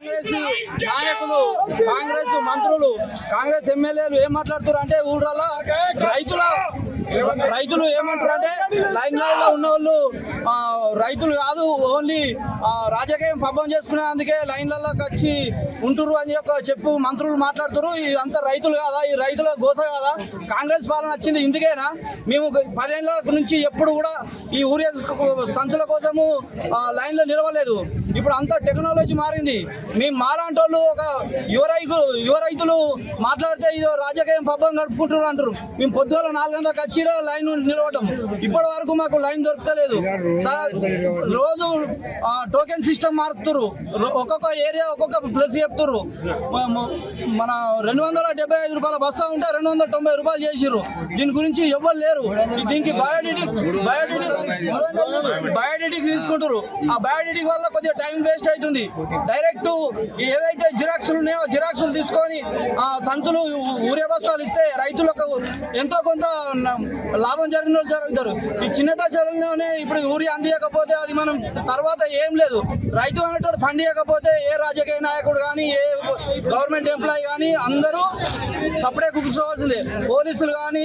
కాంగ్రెస్ నాయకులు కాంగ్రెస్ మంత్రులు కాంగ్రెస్ ఎమ్మెల్యేలు ఏం మాట్లాడుతున్నారు అంటే ఊళ్ళలో రైతుల రైతులు ఏమంటారు అంటే లైన్ లైన్లో ఉన్న వాళ్ళు రైతులు కాదు ఓన్లీ రాజకీయం పబ్బం చేసుకునే అందుకే లైన్లలోకి వచ్చి ఉంటురు అని ఒక చెప్పు మంత్రులు మాట్లాడుతారు ఇదంతా రైతులు కాదా? ఈ రైతుల గోస కాదా? కాంగ్రెస్ పాలన వచ్చింది ఇందుకేనా? మేము పదేళ్ళ నుంచి ఎప్పుడు కూడా ఈ ఊరి సంచుల కోసము లైన్లో నిలవలేదు. ఇప్పుడు అంతా టెక్నాలజీ మారింది. మేము మాలాంటి ఒక యువ రైతు యువ రైతులు మాట్లాడితే ఇదో రాజకీయం పబ్బం గడుపుకుంటున్నారు అంటారు. మేము పొద్దుగల నాలుగు గంటలకు వచ్చి లైన్ నిలవటం ఇప్పటి వరకు మాకు లైన్ దొరకలేదు. సార్, రోజు టోకెన్ సిస్టమ్ మారుతున్నారు ఒక్కొక్క ఏరియా ఒక్కొక్క ప్లేస్ చెప్తున్నారు మన రెండు వందల డెబ్బై ఐదు రూపాయల బస్తా ఉంటే రెండు వందల తొంభై రూపాయలు చేసిర్రు. దీని గురించి ఎవ్వరు లేరు. దీనికి బయోడిటిక్ బయోడిటిక్ బయోడిటిక్ తీసుకుంటారు ఆ బయోడిటిక్ వల్ల కొద్దిగా టైం వేస్ట్ అవుతుంది. డైరెక్ట్ ఏవైతే జిరాక్స్లు ఉన్నాయో జిరాక్సులు తీసుకొని ఆ సంచులు ఊరే బస్తాలు ఇస్తే రైతులకు ఎంతో కొంత లాభం జరిగిన జరుగుతారు. ఈ చిన్న దశలోనే ఇప్పుడు ఊరి అందియకపోతే అది మనం తర్వాత ఏం లేదు. రైతు అనేటోడు పండియకపోతే ఏ రాజకీయ నాయకుడు కానీ ఏ గవర్నమెంట్ ఎంప్లాయీ కానీ అందరూ సపడే కూర్చోవాల్సిందే. పోలీసులు కానీ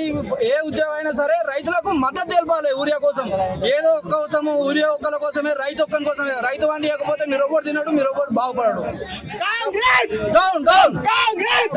ఏ ఉద్యోగం అయినా సరే రైతులకు మద్దతు తెలపాలి ఊరియా కోసం. ఏదో ఒక్క కోసము ఊరియా ఒక్కల కోసమే రైతు ఒక్కని కోసమే. రైతు వండి ఇవ్వకపోతే మీరు ఒకటి తినడు మీరు ఒకటి బాగుపడడు. కాంగ్రెస్! Down down Congress!